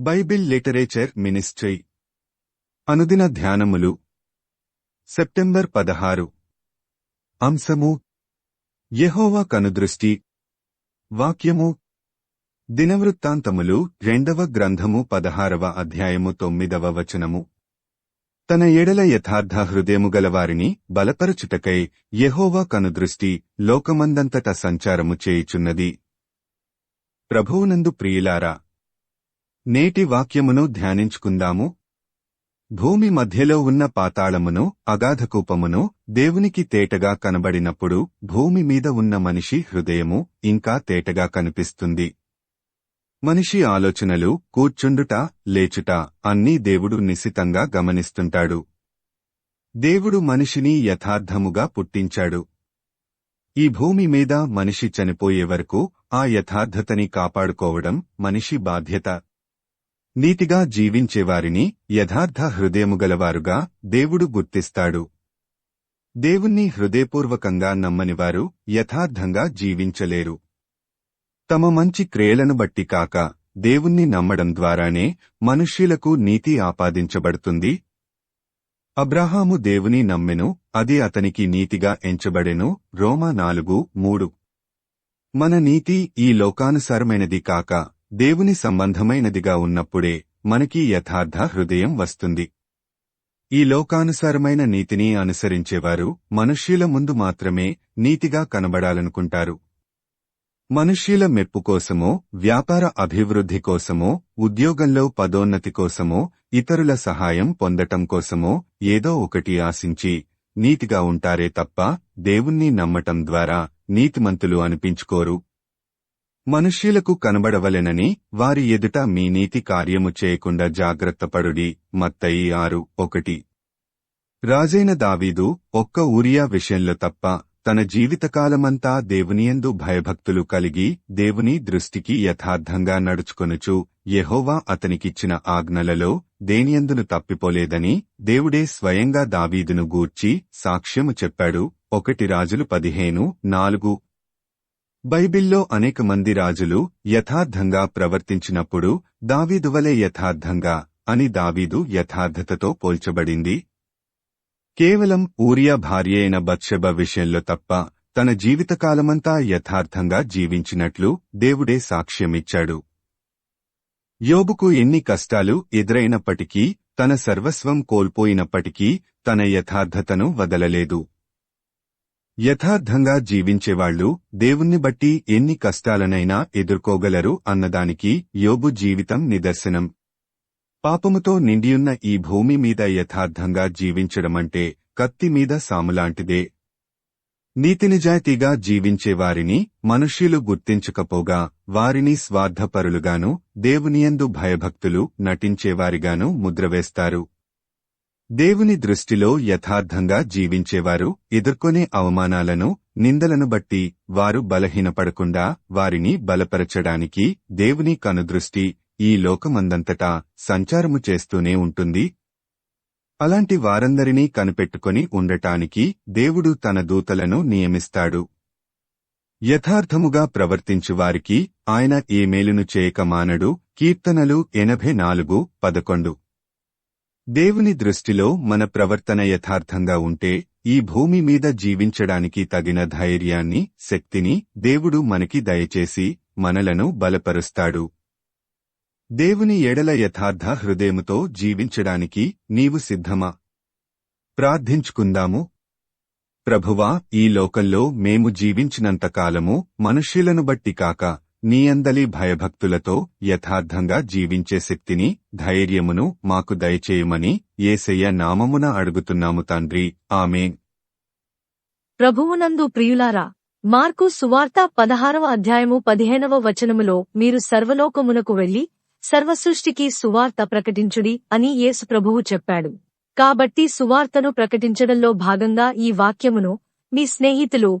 Bible literature ministry. అనుదిన ధ్యానములు. September పదహారు. అంశము. యహోవా కనుదృష్టి. వాక్యము. దినవృత్తాంతములు రెండవ గ్రంథము పదహారవ అధ్యాయము తొమ్మిదవ వచనము. తన ఎడల యథార్థ హృదయము గలవారిని బలపరచుటకై యహోవా కనుదృష్టి లోకమందంతట సంచారము చేయుచున్నది. ప్రభువునందు ప్రియులారా నేటి వాక్యమును ధ్యానించుకుందాము. భూమి మధ్యలో ఉన్న పాతాళమును అగాధకూపమును దేవునికి తేటగా కనబడినప్పుడు భూమి మీద ఉన్న మనిషి హృదయము ఇంకా తేటగా కనిపిస్తుంది. మనిషి ఆలోచనలు కూర్చుండుట లేచుట అన్నీ దేవుడు నిశితంగా గమనిస్తుంటాడు. దేవుడు మనిషిని యథార్థముగా పుట్టించాడు. ఈ భూమి మీద మనిషి చనిపోయే వరకు ఆ యథార్థతని కాపాడుకోవడం మనిషి బాధ్యత. నీతిగా జీవించేవారిని యథార్థ హృదయముగలవారుగా దేవుడు గుర్తిస్తాడు. దేవుణ్ణి హృదయపూర్వకంగా నమ్మనివారు యథార్థంగా జీవించలేరు. తమ మంచి క్రియలను బట్టి కాక దేవుణ్ణి నమ్మడం ద్వారానే మనుష్యులకు నీతి ఆపాదించబడుతుంది. అబ్రాహాము దేవుని నమ్మెను అది అతనికి నీతిగా ఎంచబడెను రోమా నాలుగు మూడు. మన నీతి ఈ లోకానుసారమైనది కాక దేవుని సంబంధమైనదిగా ఉన్నప్పుడే మనకి యథార్థ హృదయం వస్తుంది. ఈ లోకానుసారమైన నీతిని అనుసరించేవారు మనుష్యుల ముందు మాత్రమే నీతిగా కనబడాలనుకుంటారు. మనుష్యుల మెప్పు కోసమో వ్యాపార అభివృద్ధి కోసమో ఉద్యోగంలో పదోన్నతి కోసమో ఇతరుల సహాయం పొందటం కోసమో ఏదో ఒకటి ఆశించి నీతిగా ఉంటారే తప్ప దేవుణ్ణి నమ్మటం ద్వారా నీతిమంతులు అనిపించుకోరు. మనుష్యులకు కనబడవలెనని వారి ఎదుట మీ నీతి కార్యము చేయకుండా జాగ్రత్తపడుడి మత్తయి ఆరు ఒకటి. రాజైన దావీదు ఒక్క ఊరియా విషయంలో తప్ప తన జీవితకాలమంతా దేవునియందు భయభక్తులు కలిగి దేవుని దృష్టికి యథార్థంగా నడుచుకొనుచు యెహోవా అతనికిచ్చిన ఆజ్ఞలలో దేనియందును తప్పిపోలేదని దేవుడే స్వయంగా దావీదును గూర్చి సాక్ష్యము చెప్పాడు. ఒకటి రాజులు పదిహేను నాలుగు బైబిల్లో అనేక మంది రాజులు యథార్థంగా ప్రవర్తించినప్పుడు దావీదువలే యథార్థంగా అని దావీదు యథార్థతతో పోల్చబడింది. కేవలం ఊరియా భార్య అయిన బత్షెబ విషయంలో తప్ప తన జీవితకాలమంతా యథార్థంగా జీవించినట్లు దేవుడే సాక్ష్యమిచ్చాడు. యోబుకు ఎన్ని కష్టాలు ఎదురైనప్పటికీ తన సర్వస్వం కోల్పోయినప్పటికీ తన యథార్థతను వదలలేదు. యథార్థంగా జీవించేవాళ్ళు దేవుణ్ణి బట్టి ఎన్ని కష్టాలనైనా ఎదుర్కోగలరు అన్నదానికి యోబు జీవితం నిదర్శనం. పాపముతో నిండియున్న ఈ భూమి మీద యథార్థంగా జీవించడమంటే కత్తి మీద సాములాంటిదే. నీతినిజాయితీగా జీవించేవారిని మనుష్యులు గుర్తించకపోగా వారిని స్వార్థపరులుగాను దేవునియందు భయభక్తులు నటించేవారిగాను ముద్రవేస్తారు. దేవుని దృష్టిలో యథార్థంగా జీవించేవారు ఎదుర్కొనే అవమానాలను నిందలను బట్టి వారు బలహీనపడకుండా వారిని బలపరచడానికి దేవుని కనుదృష్టి ఈ లోకమందంతటా సంచారము చేస్తూనే ఉంటుంది. అలాంటి వారందరినీ కనిపెట్టుకొని ఉండటానికి దేవుడు తన దూతలను నియమిస్తాడు. యథార్థముగా ప్రవర్తించువారికి ఆయన ఏ మేలును చేయక మానడు. కీర్తనలు ఎనభై నాలుగు పదకొండు. దేవుని దృష్టిలో మన ప్రవర్తన యథార్థంగా ఉంటే ఈ భూమి మీద జీవించడానికి తగిన ధైర్యాన్ని శక్తిని దేవుడు మనకి దయచేసి మనలను బలపరుస్తాడు. దేవుని ఎడల యథార్థ హృదయముతో జీవించడానికి నీవు సిద్ధమా? ప్రార్థించుకుందాము. ప్రభువా ఈ లోకంలో మేము జీవించినంతకాలము మనుష్యులను బట్టి కాక నీ అందలి భయభక్తులతో యథార్థంగా జీవించే శక్తిని ధైర్యమును మాకు దయచేయమని ఏసయ్య నామమున అడుగుతున్నాము తండ్రి. ఆమె ప్రభువునందు ప్రియులారా మార్కు సువార్త పదహారవ అధ్యాయము పదిహేనవ వచనములో మీరు సర్వలోకమునకు వెళ్ళి సర్వసృష్టికి సువార్త ప్రకటించుడి అని యేసు ప్రభువు చెప్పాడు. కాబట్టి సువార్తను ప్రకటించడంలో భాగంగా ఈ వాక్యమును మీ స్నేహితులు